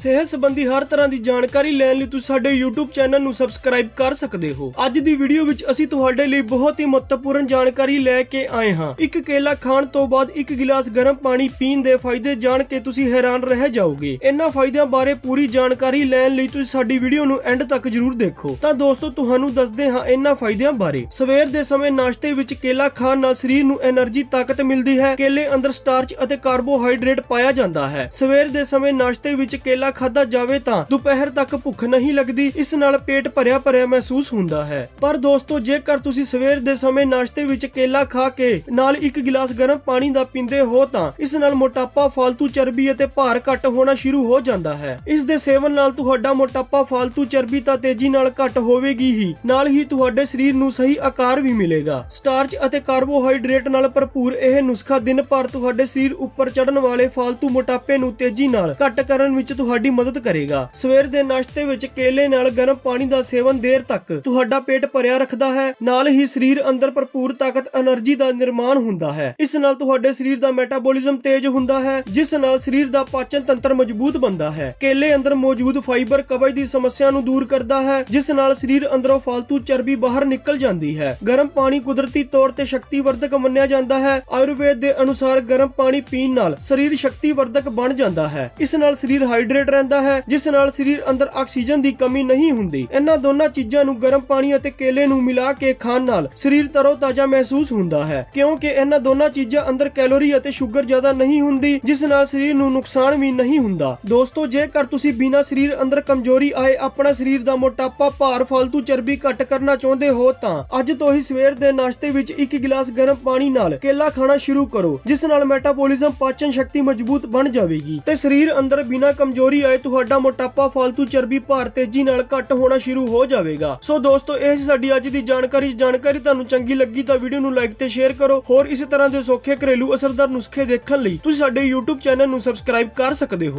ਸਿਹਤ ਸੰਬੰਧੀ ਹਰ ਤਰ੍ਹਾਂ ਦੀ ਜਾਣਕਾਰੀ ਲੈਣ ਲਈ ਤੁਸੀਂ ਸਾਡੇ YouTube ਚੈਨਲ ਨੂੰ ਸਬਸਕ੍ਰਾਈਬ ਕਰ ਸਕਦੇ ਹੋ। ਅੱਜ ਦੀ ਵੀਡੀਓ ਵਿੱਚ ਅਸੀਂ ਤੁਹਾਡੇ ਲਈ ਬਹੁਤ ਹੀ ਮਹੱਤਵਪੂਰਨ ਜਾਣਕਾਰੀ ਲੈ ਕੇ ਆਏ ਹਾਂ। ਇੱਕ ਕੇਲਾ ਖਾਣ ਤੋਂ ਬਾਅਦ ਇੱਕ ਗਿਲਾਸ ਗਰਮ ਪਾਣੀ ਪੀਣ ਦੇ ਫਾਇਦੇ ਜਾਣ ਕੇ ਤੁਸੀਂ ਹੈਰਾਨ ਰਹਿ ਜਾਓਗੇ। ਇਹਨਾਂ ਫਾਇਦਿਆਂ ਬਾਰੇ ਪੂਰੀ ਜਾਣਕਾਰੀ ਲੈਣ ਲਈ ਤੁਸੀਂ ਸਾਡੀ ਵੀਡੀਓ ਨੂੰ ਐਂਡ ਤੱਕ ਜ਼ਰੂਰ ਦੇਖੋ। ਤਾਂ ਦੋਸਤੋ, ਤੁਹਾਨੂੰ ਦੱਸਦੇ ਹਾਂ ਇਹਨਾਂ ਫਾਇਦਿਆਂ ਬਾਰੇ। ਸਵੇਰ ਦੇ ਸਮੇਂ ਨਾਸ਼ਤੇ ਵਿੱਚ ਕੇਲਾ ਖਾਣ ਨਾਲ ਸਰੀਰ ਨੂੰ એનર્ਜੀ, ਤਾਕਤ ਮਿਲਦੀ ਹੈ। ਕੇਲੇ ਅੰਦਰ ਸਟਾਰਚ ਅਤੇ ਕਾਰਬੋਹਾਈਡਰੇਟ ਪਾਇਆ ਜਾਂਦਾ ਹੈ। ਸਵੇਰ ਦੇ ਸਮੇਂ ਨਾਸ਼ਤੇ ਵਿੱਚ ਕੇਲਾ ਖਾਣਾ ਖਾਦਾ ਜਾਵੇ ਤਾਂ ਦੁਪਹਿਰ ਤੱਕ ਭੁੱਖ ਨਹੀਂ ਲੱਗਦੀ, ਇਸ ਨਾਲ ਪੇਟ ਭਰਿਆ ਭਰਿਆ ਮਹਿਸੂਸ ਹੁੰਦਾ ਹੈ। ਪਰ ਦੋਸਤੋ, ਜੇਕਰ ਤੁਸੀਂ ਸਵੇਰ ਦੇ ਸਮੇਂ ਨਾਸ਼ਤੇ ਵਿੱਚ ਕੇਲਾ ਖਾ ਕੇ ਨਾਲ ਇੱਕ ਗਿਲਾਸ ਗਰਮ ਪਾਣੀ ਦਾ ਪੀਂਦੇ ਹੋ ਤਾਂ ਇਸ ਨਾਲ ਮੋਟਾਪਾ ਫालतू ਚਰਬੀ ਅਤੇ ਭਾਰ ਘਟ ਹੋਣਾ ਸ਼ੁਰੂ ਹੋ ਜਾਂਦਾ ਹੈ। ਇਸ ਦੇ ਸੇਵਨ ਨਾਲ ਤੁਹਾਡਾ ਮੋਟਾਪਾ ਫਾਲਤੂ ਚਰਬੀ ਤਾਂ ਤੇਜ਼ੀ ਨਾਲ ਘਟ ਹੋਵੇਗੀ ਹੀ, ਨਾਲ ਹੀ ਤੁਹਾਡੇ ਸਰੀਰ ਨੂੰ ਸਹੀ ਆਕਾਰ ਵੀ ਮਿਲੇਗਾ। ਸਟਾਰਚ ਅਤੇ ਕਾਰਬੋਹਾਈਡਰੇਟ ਨਾਲ ਭਰਪੂਰ ਇਹ ਨੁਸਖਾ ਦਿਨ ਭਰ ਤੁਹਾਡੇ ਸਰੀਰ ਉੱਪਰ ਚੜਨ ਵਾਲੇ ਫਾਲਤੂ ਮੋਟਾਪੇ ਨੂੰ ਤੇਜ਼ੀ ਨਾਲ ਘਟ ਕਰਨ ਵਿੱਚ ਤੁਹਾਡੀ ਤੁਹਾਡੀ ਮਦਦ ਕਰੇਗਾ। ਸਵੇਰ ਦੇ ਨਾਸ਼ਤੇ ਵਿੱਚ ਕੇਲੇ ਨਾਲ ਗਰਮ ਪਾਣੀ ਦਾ ਸੇਵਨ ਦੇਰ ਤੱਕ ਤੁਹਾਡਾ ਪੇਟ ਭਰਿਆ ਰੱਖਦਾ ਹੈ। ਨਾਲ ਹੀ ਸਰੀਰ ਅੰਦਰ ਭਰਪੂਰ ਤਾਕਤ, એનર્ਜੀ ਦਾ ਨਿਰਮਾਣ ਹੁੰਦਾ ਹੈ। ਇਸ ਨਾਲ ਤੁਹਾਡੇ ਸਰੀਰ ਦਾ ਮੈਟਾਬੋਲਿਜ਼ਮ ਤੇਜ਼ ਹੁੰਦਾ ਹੈ, ਜਿਸ ਨਾਲ ਸਰੀਰ ਦਾ ਪਾਚਨ ਤੰਤਰ ਮਜ਼ਬੂਤ ਬਣਦਾ ਹੈ। ਕੇਲੇ ਅੰਦਰ ਮੌਜੂਦ ਫਾਈਬਰ ਕਬਜ਼ ਦੀ ਸਮੱਸਿਆ ਨੂੰ ਦੂਰ ਕਰਦਾ ਹੈ, ਜਿਸ ਨਾਲ ਸਰੀਰ ਅੰਦਰੋਂ ਫਾਲਤੂ ਚਰਬੀ ਬਾਹਰ ਨਿਕਲ ਜਾਂਦੀ ਹੈ। ਗਰਮ ਪਾਣੀ ਕੁਦਰਤੀ ਤੌਰ ਤੇ ਸ਼ਕਤੀਵਰਧਕ ਮੰਨਿਆ ਜਾਂਦਾ ਹੈ। ਆਯੁਰਵੇਦ ਦੇ ਅਨੁਸਾਰ ਗਰਮ ਪਾਣੀ ਪੀਣ ਨਾਲ ਸਰੀਰ ਸ਼ਕਤੀਵਰਧਕ ਬਣ ਜਾਂਦਾ ਹੈ। ਇਸ ਨਾਲ ਸਰੀਰ ਹਾਈਡਰੇਟ ਰਹਿੰਦਾ ਹੈ, ਜਿਸ ਨਾਲ ਸਰੀਰ ਅੰਦਰ ਆਕਸੀਜਨ ਦੀ ਕਮੀ ਨਹੀਂ ਹੁੰਦੀ। ਇਹਨਾਂ ਦੋਨਾਂ ਚੀਜ਼ਾਂ ਨੂੰ ਗਰਮ ਪਾਣੀ ਅਤੇ ਕੇਲੇ ਨੂੰ ਮਿਲਾ ਕੇ ਖਾਣ ਨਾਲ ਸਰੀਰ ਤਰੋ-ਤਾਜ਼ਾ ਮਹਿਸੂਸ ਹੁੰਦਾ ਹੈ, ਕਿਉਂਕਿ ਇਹਨਾਂ ਦੋਨਾਂ ਚੀਜ਼ਾਂ ਅੰਦਰ ਕੈਲੋਰੀ ਅਤੇ ਸ਼ੂਗਰ ਜ਼ਿਆਦਾ ਨਹੀਂ ਹੁੰਦੀ, ਜਿਸ ਨਾਲ ਸਰੀਰ ਨੂੰ ਨੁਕਸਾਨ ਵੀ ਨਹੀਂ ਹੁੰਦਾ। ਦੋਸਤੋ, ਜੇਕਰ ਤੁਸੀਂ ਬਿਨਾਂ ਸਰੀਰ ਅੰਦਰ ਕਮਜ਼ੋਰੀ ਆਏ ਆਪਣਾ ਸਰੀਰ ਦਾ ਮੋਟਾਪਾ, ਭਾਰ ਫालतू ਚਰਬੀ ਘੱਟ ਕਰਨਾ ਚਾਹੁੰਦੇ ਹੋ ਤਾਂ ਅੱਜ ਤੋਂ ਹੀ ਸਵੇਰ ਦੇ ਨਾਸ਼ਤੇ ਵਿੱਚ ਇੱਕ ਗਿਲਾਸ ਗਰਮ ਪਾਣੀ ਨਾਲ ਕੇਲਾ ਖਾਣਾ ਸ਼ੁਰੂ ਕਰੋ, ਜਿਸ ਨਾਲ ਮੈਟਾਬੋਲਿਜ਼ਮ ਪਾਚਨ ਸ਼ਕਤੀ ਮਜ਼ਬੂਤ ਬਣ ਜਾਵੇਗੀ ਤੇ ਸਰੀਰ ਅੰਦਰ ਬਿਨਾਂ ਕਮਜ਼ੋਰੀ ਕਮਜ਼ੋਰੀ ਆਏ ਤੁਹਾਡਾ ਮੋਟਾਪਾ ਫालतू ਚਰਬੀ ਭਾਰ ਤੇਜ਼ੀ ਨਾਲ ਘੱਟ ਹੋਣਾ ਸ਼ੁਰੂ ਹੋ ਜਾਵੇਗਾ। ਸੋ ਦੋਸਤੋ, ਇਹ ਸੀ ਸਾਡੀ ਅੱਜ ਦੀ ਜਾਣਕਾਰੀ। ਜਾਣਕਾਰੀ ਤੁਹਾਨੂੰ ਚੰਗੀ ਲੱਗੀ ਤਾਂ ਵੀਡੀਓ ਨੂੰ ਲਾਈਕ ਤੇ ਸ਼ੇਅਰ ਕਰੋ। ਹੋਰ ਇਸੇ ਤਰ੍ਹਾਂ ਦੇ ਸੌਖੇ ਘਰੇਲੂ ਅਸਰਦਾਰ ਨੁਸਖੇ ਦੇਖਣ ਲਈ ਤੁਸੀਂ ਸਾਡੇ YouTube ਚੈਨਲ ਨੂੰ ਸਬਸਕ੍ਰਾਈਬ ਕਰ ਸਕਦੇ ਹੋ।